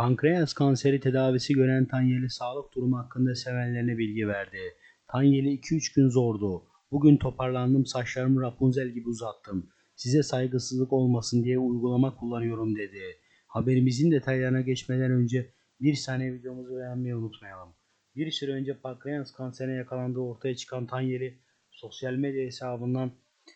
Pankreas kanseri tedavisi gören Tanyeli sağlık durumu hakkında sevenlerine bilgi verdi. Tanyeli 2-3 gün zordu. Bugün toparlandım saçlarımı Rapunzel gibi uzattım. Size saygısızlık olmasın diye uygulama kullanıyorum dedi. Haberimizin detaylarına geçmeden önce bir saniye videomuzu beğenmeyi unutmayalım. Bir süre önce pankreas kanserine yakalandığı ortaya çıkan Tanyeli sosyal medya hesabından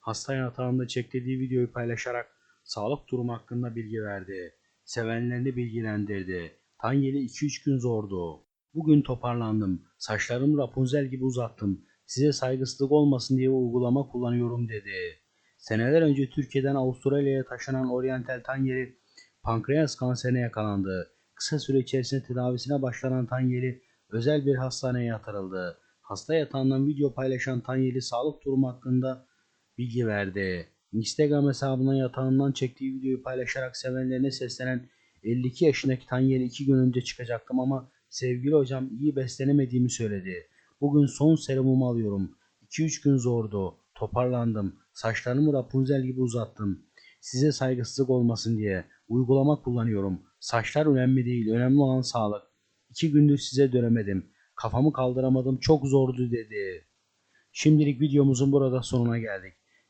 hasta yatağında çektirdiği videoyu paylaşarak sağlık durumu hakkında bilgi verdi. Sevenlerini bilgilendirdi. Tanyeli 2-3 gün zordu. Bugün toparlandım. Saçlarımı Rapunzel gibi uzattım. Size saygısızlık olmasın diye uygulama kullanıyorum dedi. Seneler önce Türkiye'den Avustralya'ya taşınan Oriental Tanyeli pankreas kanserine yakalandı. Kısa süre içerisinde tedavisine başlanan Tanyeli özel bir hastaneye yatırıldı. Hasta yatağından video paylaşan Tanyeli sağlık durumu hakkında bilgi verdi. Instagram hesabından yatağından çektiği videoyu paylaşarak sevenlerine seslenen 52 yaşındaki Tanyeli 2 gün önce çıkacaktım ama sevgili hocam iyi beslenemediğimi söyledi. Bugün son serumumu alıyorum. 2-3 gün zordu. Toparlandım. Saçlarımı Rapunzel gibi uzattım. Size saygısızlık olmasın diye uygulama kullanıyorum. Saçlar önemli değil. Önemli olan sağlık. 2 gündür size dönemedim. Kafamı kaldıramadım. Çok zordu dedi. Şimdilik videomuzun burada sonuna geldik.